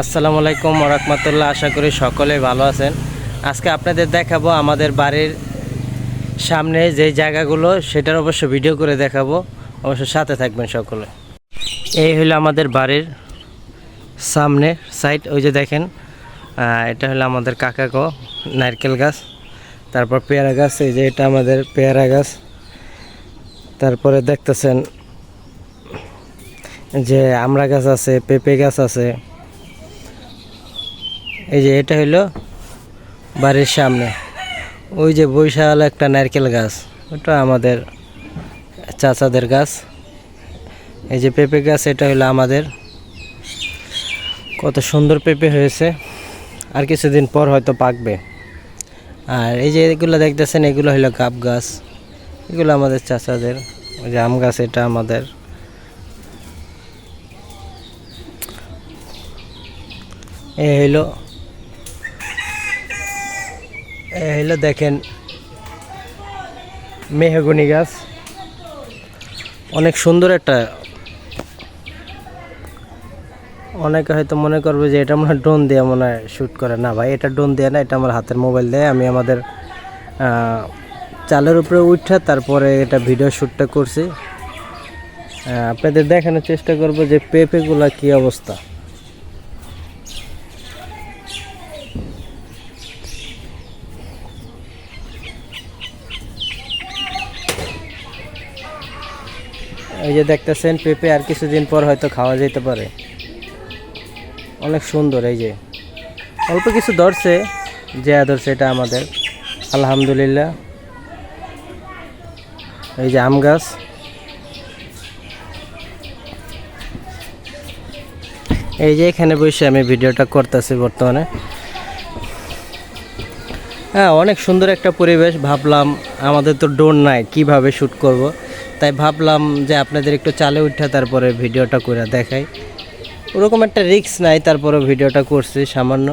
আসসালামু আলাইকুম রহমতুল্লাহ। আশা করি সকলে ভালো আছেন। আজকে আপনাদের দেখাবো আমাদের বাড়ির সামনে যে জায়গাগুলো, সেটার অবশ্য ভিডিও করে দেখাবো। অবশ্য সাথে থাকবেন সকলে। এই হলো আমাদের বাড়ির সামনে সাইড ওই যে দেখেন এটা হলো আমাদের কাকাকো নারকেল গাছ। তারপর পেয়ারা গাছ, এই যে এটা আমাদের পেয়ারা গাছ। তারপরে দেখতেছেন যে আমড়া গাছ আছে, পেঁপে গাছ আছে। এই যে এটা হলো বাড়ির সামনে। ওই যে বৈশাল একটা নারকেল গাছ, ওটা আমাদের চাচাদের গাছ। এই যে পেঁপে গাছ, এটা হলো আমাদের। কত সুন্দর পেঁপে হয়েছে। আর কিছুদিন পর হয়তো পাকবে। আর এই যে এগুলো দেখতেছেন, এগুলো হলো গাব গাছ। এগুলো আমাদের চাচাদের। ওই যে আম গাছ, এটা আমাদের। এই হইল হইল দেখেন মেহগুনি গাছ। অনেক সুন্দর একটা অনেকে হয়তো মনে করবে যে এটা মনে হয় ড্রোন দিয়ে মনে হয় শ্যুট করে। না ভাই, এটা ড্রোন দিয়ে না, এটা আমার হাতের মোবাইল দিয়ে। আমি আমাদের চালের উপরে উঠে তারপরে এটা ভিডিও শ্যুটটা করছি। আপনাদের দেখানোর চেষ্টা করব যে পেঁপেগুলা কী অবস্থা। এই যে দেখতেছেন, পেঁপে আর কিছুদিন পর হয়তো খাওয়া যেতে পারে। অনেক সুন্দর এই যে। অল্প কিছু ধরছে, যে ধরছে এটা আমাদের। আলহামদুলিল্লাহ। এই যে আম গাছ। এই যে এখানে বসে আমি ভিডিওটা করতেছি বর্তমানে। হ্যাঁ অনেক সুন্দর একটা পরিবেশ। ভাবলাম, আমাদের তো ড্রোন নাই, কীভাবে শ্যুট করব? তাই ভাবলাম যে আপনাদের একটু চালে উঠে তারপরে ভিডিওটা করে দেখাই। ওরকম একটা রিস্ক নাই তারপরে ভিডিওটা করছি সামান্য।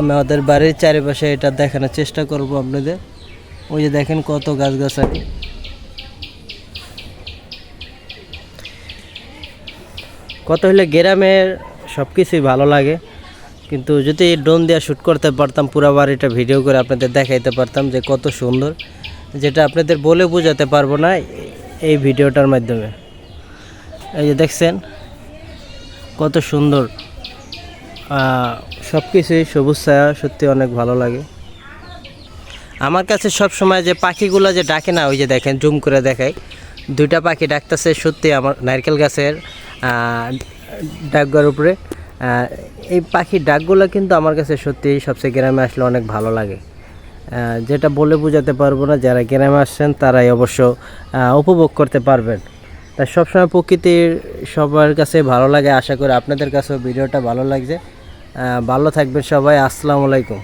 আমাদের বাড়ির চারিপাশে এটা দেখানোর চেষ্টা করব আপনাদের। ওই যে দেখেন কত গাছগাছালি। কত হলে গ্রামের সব কিছুই ভালো লাগে। কিন্তু যদি ড্রোন দিয়ে শ্যুট করতে পারতাম, পুরো বাড়িটা ভিডিও করে আপনাদের দেখাইতে পারতাম যে কত সুন্দর। যেটা আপনাদের বলে বোঝাতে পারব না এই ভিডিওটার মাধ্যমে। এই যে দেখছেন, কত সুন্দর সব কিছুই সবুজ ছায়া, সত্যি অনেক ভালো লাগে। আমার কাছে সব সময় যে পাখিগুলো যে ডাকে না, ওই যে দেখেন, জুম করে দেখাই। দুইটা পাখি ডাকতেছে সত্যি আমার নারকেল গাছের ডাকগুলোর উপরে। এই পাখির ডাকগুলো কিন্তু আমার কাছে সত্যি সবচেয়ে গ্রামে আসলে অনেক ভালো লাগে। যেটা বলে বোঝাতে পারব না, যারা গ্রামে আসছেন তারাই অবশ্য উপভোগ করতে পারবেন। তাই সবসময় প্রকৃতির সবার কাছে ভালো লাগে। আশা করি আপনাদের কাছেও ভিডিওটা ভালো লাগছে। ভালো থাকবেন সবাই। আসসালামু আলাইকুম।